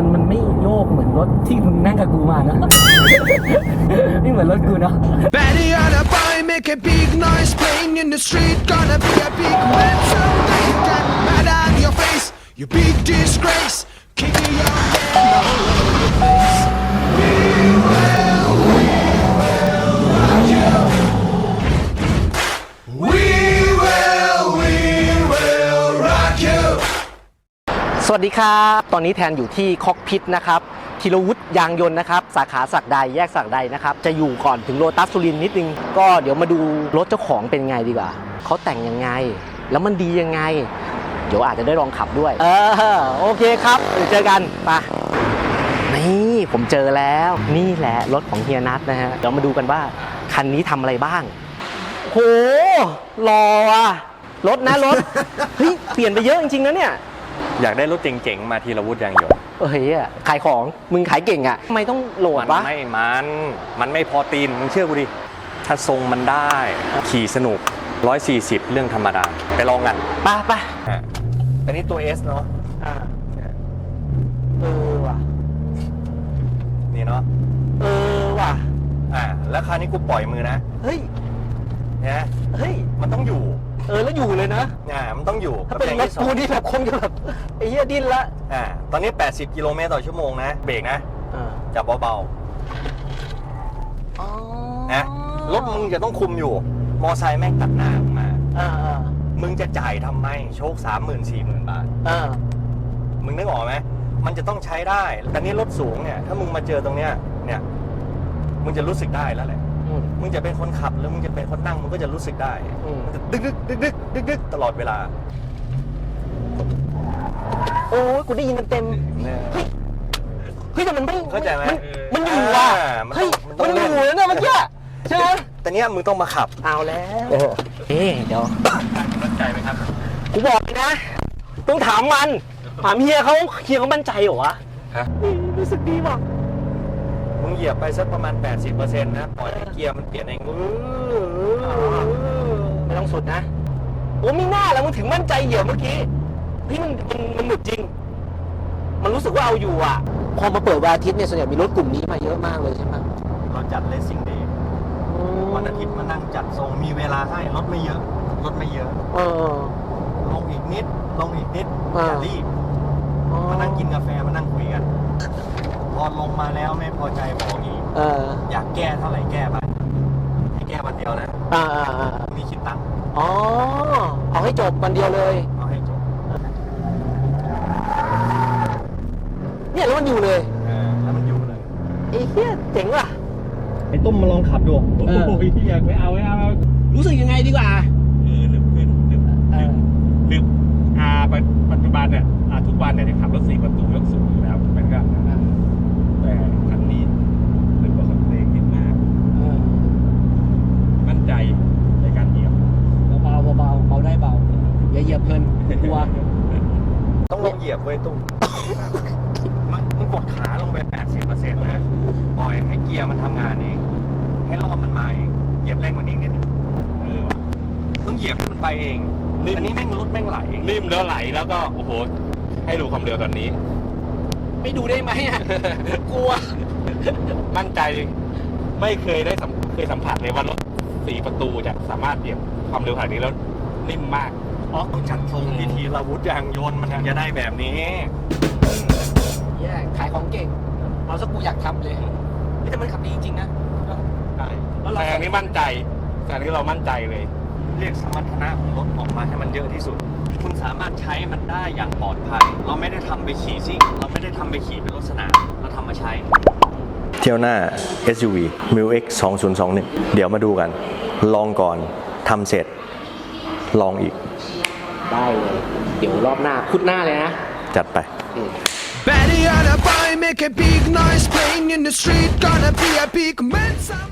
มันมันไม่โยกเหมือนรถที่มึงนั่งกับกูมานะ ไม่เหมือนรถกูเนาะ Betty on a boy, make a big noise playing in the street. Gonna be a big man someday. Get mad at your face, you big disgrace. วัสดีครับ ตอนนี้แทนอยู่ที่คอกพิทนะครับธีรวุฒิยางยนต์นะครับ สาขาสักใดแยกสักใดนะครับ จะอยู่ก่อนถึงโลตัสสุรินนิดนึง ก็เดี๋ยวมาดูรถเจ้าของเป็นไงดีกว่า เขาแต่งยังไง แล้วมันดียังไง เดี๋ยวอาจจะได้ลองขับด้วย เออ โอเคครับเดี๋ยวเจอกันไปนี่ผมเจอแล้วนี่แหละรถของเฮียนัทนะฮะเดี๋ยวมาดูกันว่า คันนี้ทำอะไรบ้าง โหรออะรถนะรถเฮ้ยเปลี่ยนไปเยอะจริงๆนะเนี่ย อยากได้รถเจ๋งๆ มาทีละวุฒิยางยนต์เฮ้ยอะขายของมึงขายเก่งอะทำไมต้องโหลดมันวะไม่มัน มันไม่พอตีน มึงเชื่อกูดิ ถ้าทรงมันได้ ขี่สนุก 140 เรื่องธรรมดา ไปลองกันไป่ะป่ะอะอันนี้ตัว S เนาะเออว่ะ นี่เนาะเออว่ะ อ่าแล้วคราวนี้กูปล่อยมือนะเฮ้ยนะเฮ้ย มันต้องอยู่ เออแล้วอยู่เลยนะ อ่ามันต้องอยู่ถ้าเป็นก็รพลถงที่สอกูงนี่แบบคงจะแบบไอ้เหี้ยดิ้นละอ่าตอนนี้ 80 กิโลเมตรต่อชั่วโมงนะ เบรกนะ อ่าจับเบาอ๋อๆนะรถมึงจะต้องคุมอยู่ มอไซค์แม่งตัดหน้ามึงมา อ่าอ่ามึงจะจ่ายทำไม โชค 30,000 40,000 บาท อ่ามึงนึกออกไหม มันจะต้องใช้ได้ แต่นี่รถสูงเนี่ย ถ้ามึงมาเจอตรงเนี้ย เนี่ย มึงจะรู้สึกได้แล้วแหละอื มมึงจะเป็นคนขับหรือมึงจะเป็นคนนั่งมึงก็จะรู้สึกได้อืมมันจะดึกดึกดึกดึกดึกดึกตลอดเวลา โอ้ยกูได้ยินเต็มเนี่ยๆเฮ้ยแต่มันไม่เข้าใจไหมนมันอยู่ว่ะอ่ามันต้องเฮ้ยมันต้มัอนงอยู่แล้วเนี่ยเมื่อกี้ใช่ไหมแต่เนี้ยมึงต้องมาขับเอาแล้วเอ๊ะเดี๋ยวมั่นใจไหมครับกูบอกเลยนะ ต้องถามมันถามเฮียเขาเฮียเขามั่นใจเหรอวะฮะนี่รู้สึกดีว่ะ มึงเหยียบไปสักประมาณ 80%นะปล่อยให้เกียร์มันเปลี่ยนเองมึงไม่ต้องสุดนะโอ้มีหน้าแล้วมึงถึงมั่นใจเหยียบเมื่อกี้พี่มันมันมันหนุดจริง มันรู้สึกว่าเอาอยู่อะ พอมาเปิดวันอาทิตย์เนี่ยส่วนใหญ่มีรถกลุ่มนี้มาเยอะมากเลยใช่ไหมเราจัดเลสซิ่งเดย์วันอาทิตย์มานั่งจัดทรงมีเวลาให้รถไม่เยอะรถไม่เยอะเออลงอีกนิดลงอีกนิดอ่าอย่ารีบมานั่งกินกาแฟมานั่งคุยกัน พอลงมาแล้วไม่พอใจบอกอีกเออ อยากแก้เท่าไหร่แก้ไปให้แก้วันเดียวนะอ่าอ่าอ่ามีคิดตังค์อ๋อ เอาให้จบวันเดียวเลย เอาให้จบเนี่ยแล้วมันอยู่เลยเออแล้วมันอยู่เลยไอ้เหี้ยเจ๋งว่ะ ไอ้ตุ้มมาลองขับดูเออโอ้ยอยากไม่เอาไม่เอารู้สึกยังไงดีกว่า เออหนึบขึ้นหนึบ เออ หนึบอ่าปัจปัจจุบันเนี่ยอ่าทุกวันเนี่ยจะขับรถสี่ประตูยกสูงอยู่แล้วมันก็แต่คันนี้หนึบกว่าคันเองนิดมาก เออ มั่นใจในการเหยียบ เบาๆเบาๆเบาได้เบา อย่าเหยียบเพลินกลัวต้องลงเหยียบเว้ยตุ้มมันมันกดขาลงไป 80%นะปล่อยให้เกียร์มันทำงานเอง ให้รอบมันมาเองเหยียบแรงกว่านี้นิดนึงเออว่ะต้องเหยียบให้มันไปเอง นิ่ม อันนี้แม่งรถแม่งไหลนิ่มแล้วไหลแล้วก็โอ้โหให้ดูความเร็วตอนนี้ ไม่ดูได้ไหมอะกลัว มั่นใจไม่เคยได้สัมเคยสัมผัสเลยว่ารถสี่ประตูจะสามารถเหยียบความเร็วขนาดนี้แล้วนิ่มมาก อ๋อต้องจัดทรงทีทีละวุธยางยนต์มันถึงจะได้แบบนี้แย่ขายของเก่งเอาสักกูอยากทำเลยเฮ้ยแต่มันขับดีจริงๆนะใช่แล้วเราแต่อันนี้มั่นใจแต่อันนี้เรามั่นใจเลย เรียกสมรรถนะของรถออกมาให้มันเยอะที่สุด คุณสามารถใช้มันได้อย่างปลอดภัย เราไม่ได้ทำไปขี่ซิ่งเราไม่ได้ทำไปขี่เป็นรถสนามเราทำมาใช้ เที่ยวหน้า SUV m i l X 2021 เดี๋ยวมาดูกัน ลองก่อนทำเสร็จ ลองอีก ได้เลย เดี๋ยวรอบหน้าพุดหน้าเลยนะ จัดไป Betty on a boy, make a big noise playing in the street. Gonna be a big man someday.